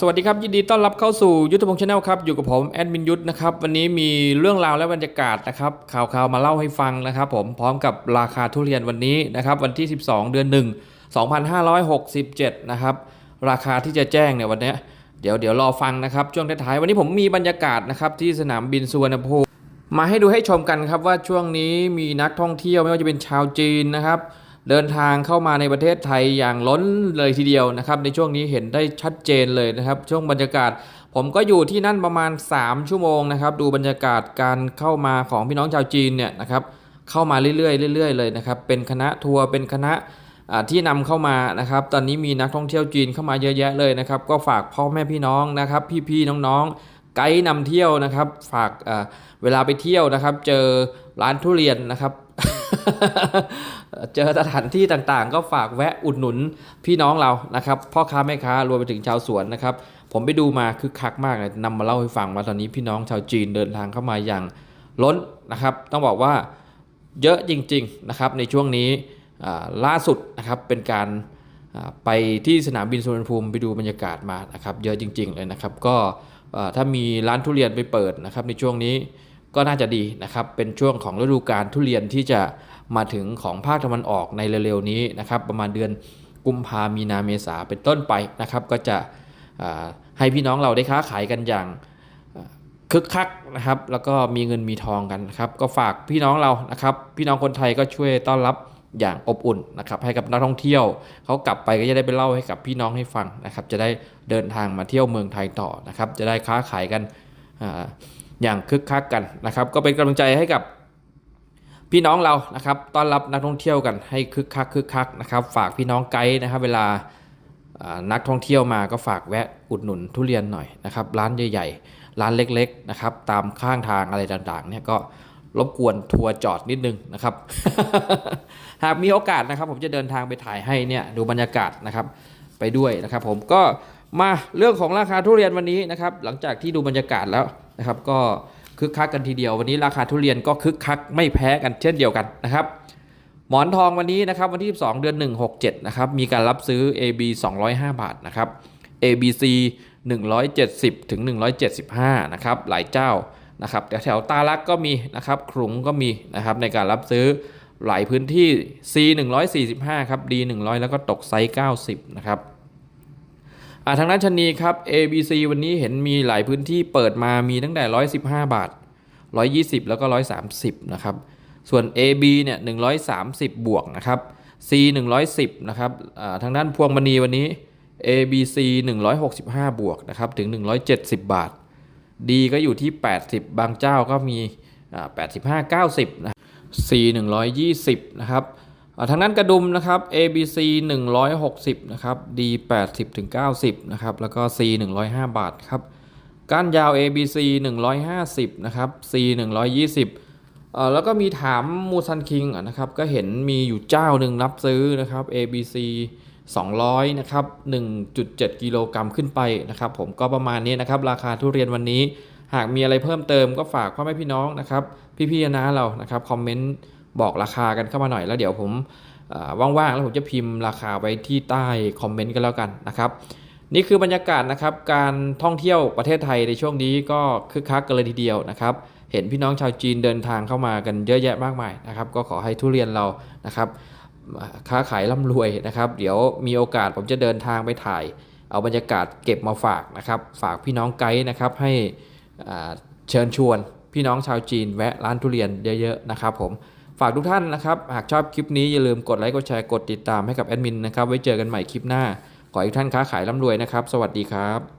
สวัสดีครับยินดีต้อนรับเข้าสู่ยุทธพงศ์ชาแนลครับอยู่กับผมแอดมินยุทธนะครับวันนี้มีเรื่องราวและบรรยากาศนะครับข่าวๆมาเล่าให้ฟังนะครับผมพร้อมกับราคาทุเรียนวันนี้นะครับวันที่ 12 เดือน 1 2567 นะครับราคาที่จะแจ้งเนี่ยวันนี้เดี๋ยวเดี๋ยวรอฟังนะครับช่วงท้ายๆวันนี้ผมมีบรรยากาศนะครับที่สนามบินสุวรรณภูมิมาให้ดูให้ชมกันครับว่าช่วงนี้มีนักท่องเที่ยวไม่ว่าจะเป็นชาวจีนนะครับ เดินทางเข้ามาในประเทศไทยอย่างล้นเลยทีเดียวนะครับในช่วงนี้เห็นได้ชัดเจนเลยนะครับช่วงบรรยากาศ ผมก็อยู่ที่นั่นประมาณ 3 ชั่วโมงนะครับดูบรรยากาศการเข้ามาของพี่น้องชาวจีนเนี่ยนะครับเข้ามาเรื่อยๆเรื่อยๆเลยนะครับเป็นคณะทัวร์เป็นคณะที่นำเข้ามานะครับ ตอนนี้มีนักท่องเที่ยวจีนเข้ามาเยอะแยะเลยนะครับ ก็ฝากพ่อแม่พี่น้องนะครับ พี่ๆน้องๆไกด์นำเที่ยวนะครับ ฝากเวลาไปเที่ยวนะครับ เจอร้านทุเรียนนะครับ เจอสถานที่ต่างๆ ก็ฝากแวะอุดหนุนพี่น้องเรานะครับ พ่อค้าแม่ค้ารวมไปถึงชาวสวนนะครับ ผมไปดูมาคึกคักมากเลยนำมาเล่าให้ฟังว่าตอนนี้พี่น้องชาวจีนเดินทางเข้ามาอย่างล้นนะครับ ต้องบอกว่าเยอะจริง ๆนะครับ ในช่วงนี้ล่าสุดนะครับเป็นการไปที่สนามบินสุวรรณภูมิไปดูบรรยากาศมานะครับ เยอะจริง ๆ เลยนะครับ ก็ถ้ามีร้านทุเรียนไปเปิดนะครับในช่วงนี้ ก็น่าจะดีนะครับ เป็นช่วงของฤดูกาลทุเรียนที่จะมาถึงของภาคตะวันออกในเร็วๆนี้นะครับ ประมาณเดือนกุมภามีนาเมษาเป็นต้นไปนะครับ ก็จะให้พี่น้องเราได้ค้าขายกันอย่างคึกคักนะครับ แล้วก็มีเงินมีทองกันนะครับ ก็ฝากพี่น้องเรานะครับ พี่น้องคนไทยก็ช่วยต้อนรับอย่างอบอุ่นนะครับให้กับนักท่องเที่ยวเขากลับไปก็จะได้ไปเล่าให้กับพี่น้องให้ฟังนะครับ จะได้เดินทางมาเที่ยวเมืองไทยต่อนะครับ จะได้ค้าขายกัน อย่างคึกคักกันนะครับ ก็เป็นกำลังใจให้กับพี่น้องเรานะครับต้อนรับนักท่องเที่ยวกันให้คึกคักคึกคักนะครับ ฝากพี่น้องไกด์นะครับ เวลาอ่านักท่องเที่ยวมาก็ฝากแวะอุดหนุนทุเรียนหน่อยนะครับ ร้านใหญ่ๆ ร้านเล็กๆนะครับ ตามข้างทางอะไรต่างๆ เนี่ยก็รบกวนทัวร์จอดนิดนึงนะครับ หากมีโอกาสนะครับ ผมจะเดินทางไปถ่ายให้เนี่ยดูบรรยากาศนะครับไปด้วยนะครับ ผมก็มาเรื่องของราคาทุเรียนวันนี้นะครับ หลังจากที่ดูบรรยากาศแล้ว นะครับก็คึกคักกันทีเดียววันนี้ราคาทุเรียนก็คึกคักไม่แพ้กันเช่นเดียวกันนะครับหมอนทองวันนี้นะครับวันที่ 12 เดือน 167นะครับมีการรับซื้อ AB 205 บาทนะครับ ABC 170ถึง175นะครับหลายเจ้านะครับแถวๆตาลักก็มีนะครับขลุงก็มีนะครับในการรับซื้อหลายพื้นที่ C 145ครับ D 100 แล้วก็ตกไซส์90นะครับ อ่าทางด้านชนีครับ ABC วันนี้เห็นมีหลายพื้นที่เปิดมามีตั้งแต่ 115 บาท 120 แล้วก็ 130 นะครับ ส่วน AB เนี่ย 130 บวกนะครับ C 110 นะครับอ่าทางด้านพวงมณีวันนี้ ABC 165 บวกนะครับถึง 170 บาท D ก็อยู่ที่ 80 บางเจ้าก็มีอ่า85 90นะ C 120 นะครับ ทางด้นกระดุมนะครับ ABC 160นะครับ D 80ถึง90นะครับ แล้วก็ C 105 บาทครับ ก้านยาว ABC 150นะครับ C 120เอ่อแล้วก็มีถามมูซันคิงนะครับ ก็เห็นมีอยู่เจ้าหนึ่งรับซื้อนะครับ ABC 200นะครับ1.7 กิโลกรัมขึ้นไปนะครับ ผมก็ประมาณนี้นะครับ ราคาทุเรียนวันนี้ หากมีอะไรเพิ่มเติมก็ฝากพ่อแม่พี่น้องนะครับ พี่ๆนะเรานะครับ คอมเมนต์ บอกราคากันเข้ามาหน่อยแล้วเดี๋ยวผมว่างๆแล้วผมจะพิมพ์ราคาไว้ที่ใต้คอมเมนต์กันแล้วกันนะครับนี่คือบรรยากาศนะครับการท่องเที่ยวประเทศไทยในช่วงนี้ก็คึกคักกันเลยทีเดียวนะครับ เห็นพี่น้องชาวจีนเดินทางเข้ามากันเยอะแยะมากมายนะครับ ก็ขอให้ทุเรียนเรานะครับค้าขายร่ำรวยนะครับ เดี๋ยวมีโอกาสผมจะเดินทางไปถ่าย เอาบรรยากาศเก็บมาฝากนะครับ ฝากพี่น้องไกด์นะครับให้เชิญชวนพี่น้องชาวจีนแวะร้านทุเรียนเยอะๆนะครับผม ฝากทุกท่านนะครับ หากชอบคลิปนี้อย่าลืมกดไลค์กดแชร์กดติดตามให้กับแอดมินนะครับไว้เจอกันใหม่คลิปหน้า ขอให้ทุกท่านค้าขายร่ำรวยนะครับ สวัสดีครับ